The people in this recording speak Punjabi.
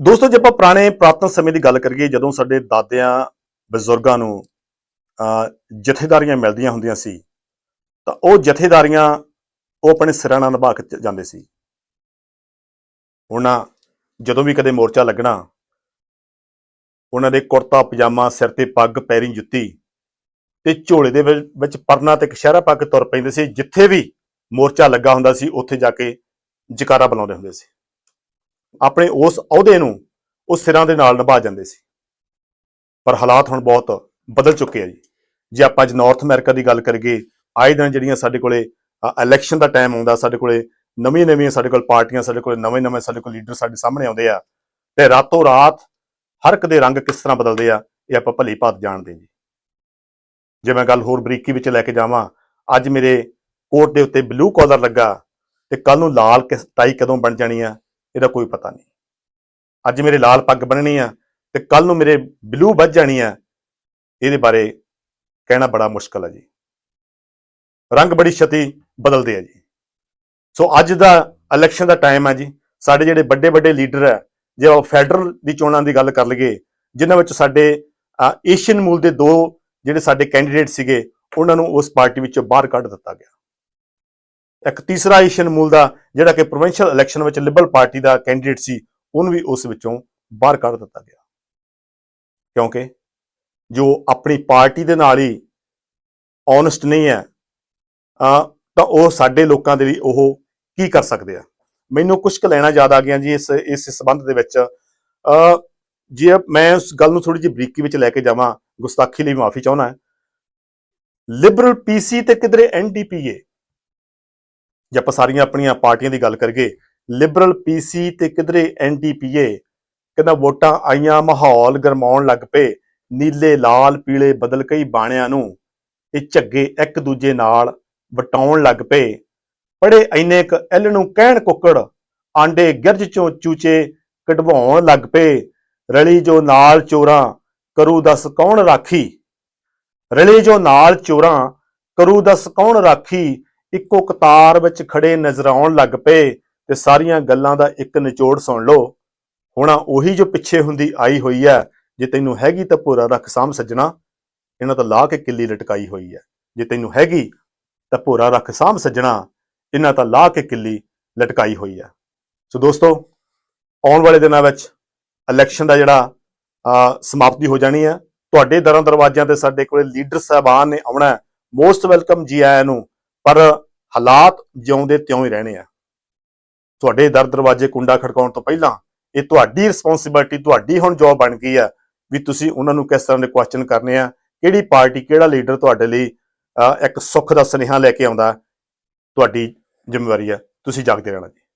ਦੋਸਤੋ ਜੇ ਆਪਾਂ ਪੁਰਾਣੇ ਪ੍ਰਾਤਨ ਸਮੇਂ ਦੀ ਗੱਲ ਕਰੀਏ ਜਦੋਂ ਸਾਡੇ ਦਾਦਿਆਂ ਬਜ਼ੁਰਗਾਂ ਨੂੰ ਅਹ, ਜਥੇਦਾਰੀਆਂ ਮਿਲਦੀਆਂ ਹੁੰਦੀਆਂ ਸੀ ਤਾਂ ਉਹ ਜਥੇਦਾਰੀਆਂ ਉਹ ਆਪਣੇ ਸਿਰਾਂ ਨਾਲ ਨਿਭਾ ਕੇ ਜਾਂਦੇ ਸੀ। ਉਹਨਾਂ ਜਦੋਂ ਵੀ ਕਦੇ ਮੋਰਚਾ ਲੱਗਣਾ ਉਹਨਾਂ ਦੇ ਕੁੜਤਾ ਪਜਾਮਾ ਸਿਰ ਤੇ ਪੱਗ ਪੈਰੀ ਜੁੱਤੀ ਤੇ ਝੋਲੇ ਦੇ ਵਿੱਚ ਵਿੱਚ ਪਰਨਾ ਤੇ ਕਸ਼ਹਿਰਾ ਪਾ ਕੇ ਤੁਰ ਪੈਂਦੇ ਸੀ ਜਿੱਥੇ ਵੀ ਮੋਰਚਾ ਲੱਗਾ ਹੁੰਦਾ ਸੀ ਉੱਥੇ ਜਾ ਕੇ ਜਕਾਰਾ ਬੁਲਾਉਂਦੇ ਹੁੰਦੇ ਸੀ। ਆਪਣੇ ਉਸ ਅਹੁਦੇ ਨੂੰ ਉਹ ਸਿਰਾਂ ਦੇ ਨਾਲ ਨਿਭਾ ਜਾਂਦੇ ਸੀ। ਪਰ ਹਾਲਾਤ ਹੁਣ ਬਹੁਤ ਬਦਲ ਚੁੱਕੇ ਆ ਜੀ। ਜੇ ਆਪਾਂ ਅੱਜ ਨਾਰਥ ਅਮਰੀਕਾ ਦੀ ਗੱਲ ਕਰੀਏ, ਆਏ ਦਿਨ ਜਿਹੜੀਆਂ ਸਾਡੇ ਕੋਲੇ ਇਲੈਕਸ਼ਨ ਦਾ ਟਾਈਮ ਆਉਂਦਾ, ਸਾਡੇ ਕੋਲੇ ਨਵੀਆਂ ਨਵੀਆਂ ਸਾਡੇ ਕੋਲ ਪਾਰਟੀਆਂ, ਸਾਡੇ ਕੋਲ ਨਵੇਂ ਨਵੇਂ ਸਾਡੇ ਕੋਲ ਲੀਡਰ ਸਾਡੇ ਸਾਹਮਣੇ ਆਉਂਦੇ ਆ, ਤੇ ਰਾਤੋਂ ਰਾਤ ਹਰ ਇੱਕ ਦੇ ਰੰਗ ਕਿਸ ਤਰ੍ਹਾਂ ਬਦਲਦੇ ਆ, ਇਹ ਆਪਾਂ ਭਲੀ ਭਾਤ ਜਾਣਦੇ ਜੀ। ਜੇ ਮੈਂ ਗੱਲ ਹੋਰ ਬਰੀਕੀ ਵਿੱਚ ਲੈ ਕੇ ਜਾਵਾਂ, ਅੱਜ ਮੇਰੇ ਕੋਟ ਦੇ ਉੱਤੇ ਬਲੂ ਕਾਲਰ ਲੱਗਾ, ਤੇ ਕੱਲ ਨੂੰ ਲਾਲ ਕਿਸ, ਟਾਈ ਕਦੋਂ ਬਣ ਜਾਣੀ ਆ ਇਹਦਾ ਕੋਈ ਪਤਾ ਨਹੀਂ। ਅੱਜ ਮੇਰੇ ਲਾਲ ਪੱਗ ਬੰਨਣੀ ਆ ਤੇ ਕੱਲ ਨੂੰ ਮੇਰੇ ਬਲੂ ਵੱਜ ਜਾਣੀ ਆ, ਇਹਦੇ ਬਾਰੇ ਕਹਿਣਾ ਬੜਾ ਮੁਸ਼ਕਲ ਹੈ ਜੀ। ਰੰਗ ਬੜੀ ਛਤੀ ਬਦਲਦੇ ਆ ਜੀ। ਸੋ ਅੱਜ ਦਾ ਇਲੈਕਸ਼ਨ ਦਾ ਟਾਈਮ ਹੈ ਜੀ। ਸਾਡੇ ਜਿਹੜੇ ਵੱਡੇ ਵੱਡੇ ਲੀਡਰ ਹੈ ਜੇ ਉਹ ਫੈਡਰਲ ਦੀ ਚੋਣਾਂ ਦੀ ਗੱਲ ਕਰ ਲਈਏ, ਜਿਨ੍ਹਾਂ ਵਿੱਚ ਸਾਡੇ ਏਸ਼ੀਅਨ ਮੂਲ ਦੇ ਦੋ ਜਿਹੜੇ ਸਾਡੇ ਕੈਂਡੀਡੇਟ ਸੀਗੇ, ਉਹਨਾਂ ਨੂੰ ਉਸ ਪਾਰਟੀ ਵਿੱਚੋਂ ਬਾਹਰ ਕੱਢ ਦਿੱਤਾ ਗਿਆ। ਇੱਕ ਤੀਸਰਾ ਏਸ਼ੀਅਨ ਮੂਲ ਦਾ ਜਿਹੜਾ ਕਿ ਪ੍ਰੋਵਿੰਸ਼ੀਅਲ ਇਲੈਕਸ਼ਨ ਵਿੱਚ ਲਿਬਰਲ ਪਾਰਟੀ ਦਾ ਕੈਂਡੀਡੇਟ ਸੀ, ਉਹਨੂੰ ਵੀ ਉਸ ਵਿੱਚੋਂ ਬਾਹਰ ਕੱਢ ਦਿੱਤਾ ਗਿਆ। ਕਿਉਂਕਿ ਜੋ ਆਪਣੀ ਪਾਰਟੀ ਦੇ ਨਾਲ ਹੀ ਓਨੈਸਟ ਨਹੀਂ ਹੈ ਤਾਂ ਉਹ ਸਾਡੇ ਲੋਕਾਂ ਦੇ ਲਈ ਉਹ ਕੀ ਕਰ ਸਕਦੇ ਆ? ਮੈਨੂੰ ਕੁਝ ਕੁ ਲੈਣਾ ਯਾਦ ਆ ਗਿਆ ਜੀ ਇਸ ਇਸ ਸੰਬੰਧ ਦੇ ਵਿੱਚ। ਜੇ ਮੈਂ ਉਸ ਗੱਲ ਨੂੰ ਥੋੜੀ ਜਿਹੀ ਬਰੀਕੀ ਵਿੱਚ ਲੈ ਕੇ ਜਾਵਾਂ, ਗੁਸਤਾਖੀ ਲਈ ਮਾਫੀ ਚਾਹੁੰਦਾ। ਲਿਬਰਲ ਪੀਸੀ ਤੇ ਕਿਧਰੇ ਐਨਡੀਪੀਏ ਜੇ ਆਪਾਂ ਸਾਰੀਆਂ ਆਪਣੀਆਂ ਪਾਰਟੀਆਂ ਦੀ ਗੱਲ ਕਰੀਏ ਲਿਬਰਲ ਪੀਸੀ ਤੇ ਕਿਧਰੇ ਐਨਡੀਪੀਏ ਕਹਿੰਦਾ ਵੋਟਾਂ ਆਈਆਂ, ਮਾਹੌਲ ਗਰਮਾਉਣ ਲੱਗ ਪਏ, ਨੀਲੇ, ਲਾਲ, ਪੀਲੇ ਬਦਲ ਕਈ ਬਾਣਿਆਂ ਨੂੰ ਇਹ ਝੱਗੇ ਇੱਕ ਦੂਜੇ ਨਾਲ ਵਟਾਉਣ ਲੱਗ ਪਏ। ਪੜੇ ਐਨੇ ਕ ਐਲ ਨੂੰ ਕਹਿਣ ਕੁੱਕੜ, ਆਂਡੇ ਗਿਰਜ ਚੋਂ ਚੂਚੇ ਕਢਵਾਉਣ ਲੱਗ ਪਏ। ਰਲੀ ਜੋ ਨਾਲ ਚੋਰਾਂ, ਕਰੂ ਦਸ ਕੌਣ ਰਾਖੀ? ਰਲੇ ਜੋ ਨਾਲ ਚੋਰਾਂ, ਕਰੂ ਦਸ ਕੌਣ ਰਾਖੀ? ਇੱਕੋ ਕਤਾਰ ਵਿੱਚ ਖੜੇ ਨਜ਼ਰ ਆਉਣ ਲੱਗ ਪਏ ਤੇ ਸਾਰੀਆਂ ਗੱਲਾਂ ਦਾ ਇੱਕ ਨਿਚੋੜ ਸੁਣ ਲਓ। ਹੁਣ ਉਹੀ ਜੋ ਪਿੱਛੇ ਹੁੰਦੀ ਆਈ ਹੋਈ ਹੈ ਜੇ ਤੈਨੂੰ ਹੈਗੀ ਤਾਂ ਭੋਰਾ ਰੱਖ ਸਾਂਭ ਸੱਜਣਾ। ਇਹਨਾਂ ਤਾਂ ਲਾ ਕੇ ਕਿੱਲੀ ਲਟਕਾਈ ਹੋਈ ਹੈ। ਜੇ ਤੈਨੂੰ ਹੈਗੀ ਤਾਂ ਭੋਰਾ ਰੱਖ ਸਾਂਭ ਸੱਜਣਾ। ਇਹਨਾਂ ਤਾਂ ਲਾ ਕੇ ਕਿੱਲੀ ਲਟਕਾਈ ਹੋਈ ਹੈ। ਸੋ ਦੋਸਤੋ ਆਉਣ ਵਾਲੇ ਦਿਨਾਂ ਵਿੱਚ ਇਲੈਕਸ਼ਨ ਦਾ ਜਿਹੜਾ ਅਹ, ਸਮਾਪਤੀ ਹੋ ਜਾਣੀ ਹੈ। ਤੁਹਾਡੇ ਦਰਾਂ ਦਰਵਾਜ਼ਿਆਂ ਤੇ ਸਾਡੇ ਕੋਲੇ ਲੀਡਰ ਸਾਹਿਬਾਨ ਨੇ ਆਉਣਾ ਮੋਸਟ ਵੈਲਕਮ ਜੀ ਆਇਆਂ ਨੂੰ ਪਰ ਹਾਲਾਤ ਜਿਉਂਦੇ ਤਿਉਂ ਹੀ ਰਹਿਣੇ ਆ। ਤੁਹਾਡੇ ਦਰ ਦਰਵਾਜ਼ੇ ਕੁੰਡਾ ਖੜਕਾਉਣ ਤੋਂ ਪਹਿਲਾਂ ਇਹ ਤੁਹਾਡੀ ਰਿਸਪੌਂਸਿਬਿਲਟੀ ਤੁਹਾਡੀ ਹੁਣ ਜੌਬ ਬਣ ਗਈ ਆ ਵੀ ਤੁਸੀਂ ਉਹਨਾਂ ਨੂੰ ਕਿਸ ਤਰ੍ਹਾਂ ਦੇ ਕੁਐਸਚਨ ਕਰਨੇ ਆ, ਕਿਹੜੀ ਪਾਰਟੀ, ਕਿਹੜਾ ਲੀਡਰ ਤੁਹਾਡੇ ਲਈ ਇੱਕ ਸੁੱਖ ਦਾ ਸੁਨੇਹਾ ਲੈ ਕੇ ਆਉਂਦਾ, ਤੁਹਾਡੀ ਜ਼ਿੰਮੇਵਾਰੀ ਆ। ਤੁਸੀਂ ਜਾਗਦੇ ਰਹਿਣਾ ਜੀ।